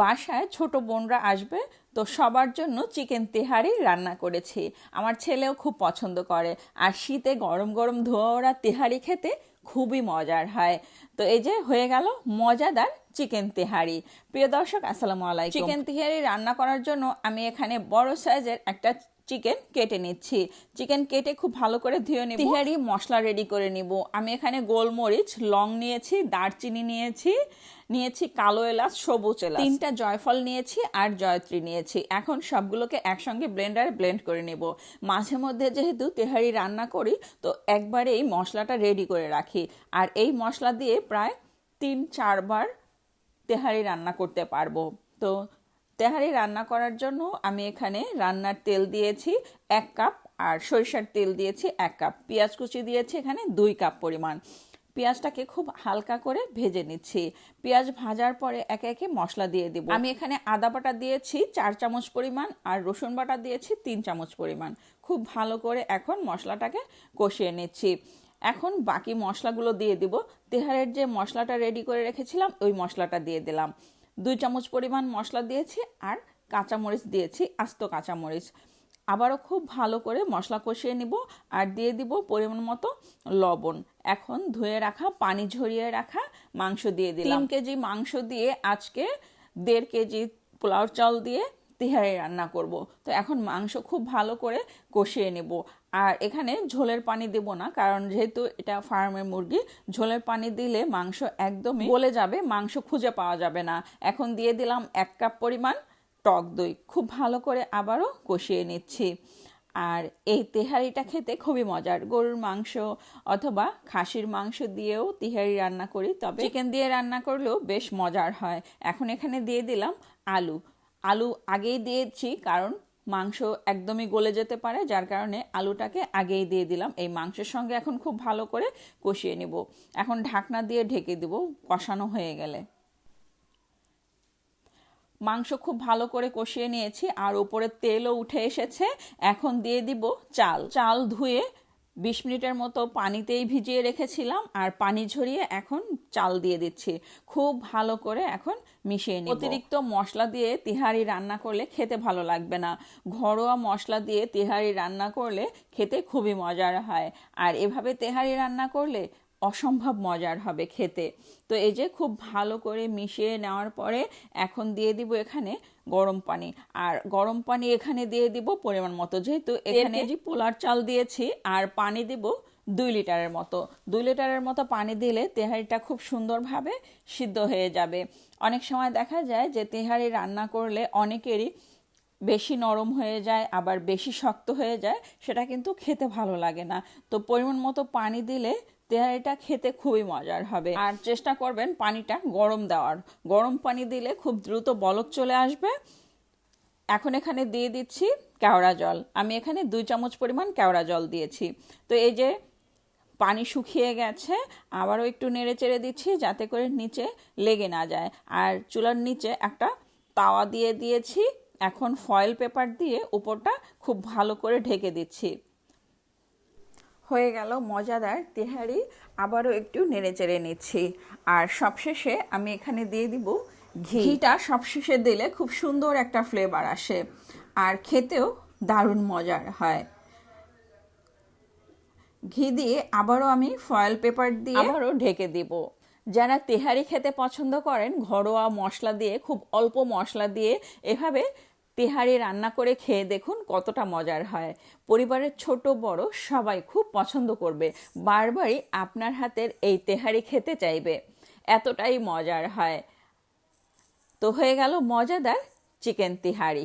বাসায় ছোট বোনরা আসবে তো সবার জন্য চিকেন তেহারি রান্না করেছি। আমার ছেলেও খুব পছন্দ করে। আর শীতে গরম গরম ধোয়া ওরা তেহারি খেতে খুবই মজার হয়। তো এই যে হয়ে গেল মজাদার চিকেন তেহারি। প্রিয় দর্শক, আসসালামু আলাইকুম। চিকেন তেহারি রান্না করার জন্য আমি এখানে বড় সাইজের একটা চিকেন কেটে নিচ্ছি। চিকেন কেটে খুব ভালো করে ধুয়ে নিব। তিহারি মশলা রেডি করে নিব। আমি এখানে গোলমরিচ, লং নিয়েছি, দারচিনি নিয়েছি নিয়েছি কালো এলাচ, সবুজ এলাচ। তিনটা জয়ফল নিয়েছি আর জয়ত্রী নিয়েছি। এখন সবগুলোকে একসঙ্গে ব্লেন্ডারে ব্লেন্ড করে নেব। মাঝে মধ্যে যেহেতু তেহারি রান্না করি, তো একবারে এই মশলাটা রেডি করে রাখি। আর এই মশলা দিয়ে প্রায় তিন চারবার তেহারি রান্না করতে পারব। তো তেহারি রান্না করার জন্য আমি এখানে রান্নার তেল দিয়েছি এক কাপ আর সরিষার তেল দিয়েছি এক কাপ। পেঁয়াজ কুচি দিয়েছি এখানে দুই কাপ পরিমাণ। পেঁয়াজটাকে খুব হালকা করে ভেজে নিচ্ছি। পেঁয়াজ ভাজার পরে একে একে মশলা দিয়ে দিব। আমি এখানে আদা বাটা দিয়েছি চার চামচ পরিমাণ আর রসুন বাটা দিয়েছি তিন চামচ পরিমাণ। খুব ভালো করে এখন মশলাটাকে কষিয়ে নিচ্ছি। এখন বাকি মশলাগুলো দিয়ে দিব। তেহারের যে মশলাটা রেডি করে রেখেছিলাম, ওই মশলাটা দিয়ে দিলাম। দুই চামচ পরিমাণ মশলা দিয়েছি আর কাঁচামরিচ দিয়েছি, আস্ত কাঁচামরিচ। আবারও খুব ভালো করে মশলা কষিয়ে নিব আর দিয়ে দিব পরিমাণ মতো লবণ। এখন ধুয়ে রাখা, পানি ঝরিয়ে রাখা মাংস দিয়ে দিলাম। তিন কেজি মাংস দিয়ে আজকে দেড় কেজি পোলাও চাল দিয়ে তিহারি রান্না করব। তো এখন মাংস খুব ভালো করে কষিয়ে নেব। আর এখানে ঝোলের পানি দেব না, কারণ যেহেতু এটা ফার্মের মুরগি, ঝোলের পানি দিলে মাংস একদমই গলে যাবে, মাংস খুঁজে পাওয়া যাবে না। এখন দিয়ে দিলাম এক কাপ পরিমাণ টক দই। খুব ভালো করে আবারও কষিয়ে নিচ্ছি। আর এই তেহারিটা খেতে খুবই মজার। গরুর মাংস অথবা খাসির মাংস দিয়েও তেহারি রান্না করি, তবে চিকেন দিয়ে রান্না করলেও বেশ মজার হয়। এখন এখানে দিয়ে দিলাম আলু। আলু আগেই দিয়েছি, কারণ মাংস একদমই গলে যেতে পারে, যার কারণে আলুটাকে আগেই দিয়ে দিলাম। এই মাংসের সঙ্গে এখন খুব ভালো করে কষিয়ে নিব। এখন ঢাকনা দিয়ে ঢেকে দিব, কষানো হয়ে গেলে। মাংস খুব ভালো করে কষিয়ে নিয়েছি, আর ওপরে তেলও উঠে এসেছে। এখন দিয়ে দিব চাল। চাল ধুয়ে বিশ মিনিটের মতো পানিতেই ভিজিয়ে রেখেছিলাম আর পানি ঝরিয়ে এখন চাল দিয়ে দিচ্ছি। খুব ভালো করে এখন মিশিয়ে নিই অতিরিক্ত মশলা দিয়ে তিহারি রান্না করলে খেতে ভালো লাগবে না। ঘরোয়া মশলা দিয়ে তিহারি রান্না করলে খেতে খুবই মজার হয়। আর এভাবে তেহারি রান্না করলে অসম্ভব মজার হবে খেতে। তো এই যে খুব ভালো করে মিশিয়ে নেওয়ার পরে এখন দিয়ে দিব এখানে গরম পানি। আর গরম পানি এখানে দিয়ে দিব পরিমাণ মতো। যেহেতু এখানে যে পোলার চাল দিয়েছি আর পানি দিব দুই লিটারের মতো। দুই লিটারের মতো পানি দিলে তেহারিটা খুব সুন্দরভাবে সিদ্ধ হয়ে যাবে। অনেক সময় দেখা যায় যে তেহারি রান্না করলে অনেকেরই বেশি নরম হয়ে যায়, আবার বেশি শক্ত হয়ে যায়, সেটা কিন্তু খেতে ভালো লাগে না। তো পরিমাণ মতো পানি দিলে তেহারিটা খেতে খুবই মজার হবে। আর চেষ্টা করবেন পানিটা গরম দেওয়ার। গরম পানি দিলে খুব দ্রুত বলক চলে আসবে। এখন এখানে দিয়ে দিচ্ছি কেওড়া জল। আমি এখানে দুই চামচ পরিমাণ কেওড়া জল দিয়েছি। তো এই যে পানি শুকিয়ে গেছে, আবারও একটু নেড়ে চেড়ে দিচ্ছি যাতে করে নিচে লেগে না যায়। আর চুলার নিচে একটা তাওয়া দিয়ে দিয়েছি। এখন ফয়েল পেপার দিয়ে উপরটা খুব ভালো করে ঢেকে দিচ্ছি। হয়ে গেল মজাদার তেহারি, আবারও একটু নেড়ে চেড়ে নিচ্ছি। আর সবশেষে আমি এখানে দিয়ে দিব ঘিটা সবশেষে দিলে খুব সুন্দর একটা ফ্লেভার আসে। আর খেতেও দারুণ মজার হয়। ঘি দিয়ে আবারও আমি ফয়েল পেপার দিয়ে আবারও ঢেকে দিব। যারা তেহারি খেতে পছন্দ করেন, ঘরোয়া মশলা দিয়ে, খুব অল্প মশলা দিয়ে এভাবে তেহারি রান্না করে খেয়ে দেখুন কতটা মজার হয়। পরিবারের ছোট, বড় সবাই খুব পছন্দ করবে। বারবারই আপনার হাতের এই তেহারি খেতে চাইবে। এতটাই মজার হয়। তো হয়ে গেল মজাদার চিকেন তিহারি।